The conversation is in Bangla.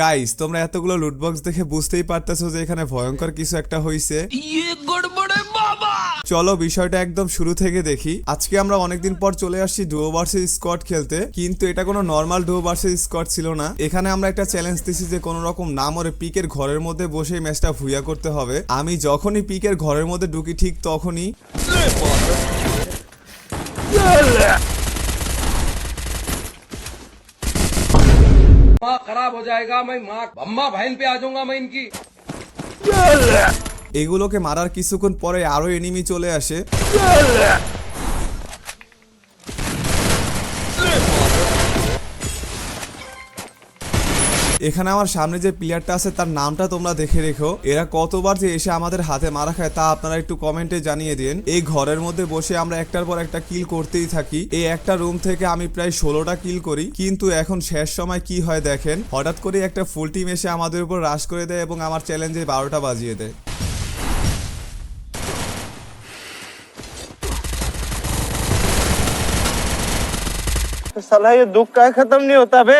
গাইস তোমরা এতগুলো লুটবক্স দেখে বুঝতেই পারতেছো যে এখানে ভয়ঙ্কর কিছু একটা হইছে। চলো বিষয়টা একদম শুরু থেকে দেখি। আজকে আমরা অনেকদিন পর চলে আসছি ডুও ভার্সেস স্কোয়াড খেলতে কিন্তু এটা কোনো নর্মাল ডুও ভার্সেস স্কোয়াড ছিল না। এখানে আমরা একটা চ্যালেঞ্জ দিছি যে কোনো রকম না মরে পিকের ঘরের মধ্যে বসে ম্যাচটা ভুইয়া করতে হবে। আমি যখনই পিকের ঘরের মধ্যে ঢুকি ঠিক তখনই दिमाग खराब हो जाएगा मैं माँ अम्मा बहन पे आ जाऊंगा मैं इनकी এগুলোকে মারার কিছুক্ষণ পরে আরো এনিমি চলে আসে এখানে আমার সামনে যে প্লেয়ারটা আছে তার নামটা তোমরা দেখে রেখো এরা কতবার যে এসে আমাদের হাতে মারা খায় তা আপনারা একটু কমেন্টে জানিয়ে দিন এই ঘরের মধ্যে বসে আমরা একটার পর একটা কিল করতেই থাকি এই একটা রুম থেকে আমি প্রায় ষোলোটা কিল করি কিন্তু এখন শেষ সময় কি হয় দেখেন হঠাৎ করে একটা ফুল টিম এসে আমাদের উপর রাশ করে দেয় এবং আমার চ্যালেঞ্জে বারোটা বাজিয়ে দেয় साला ये दुख का खत्म नहीं होता बे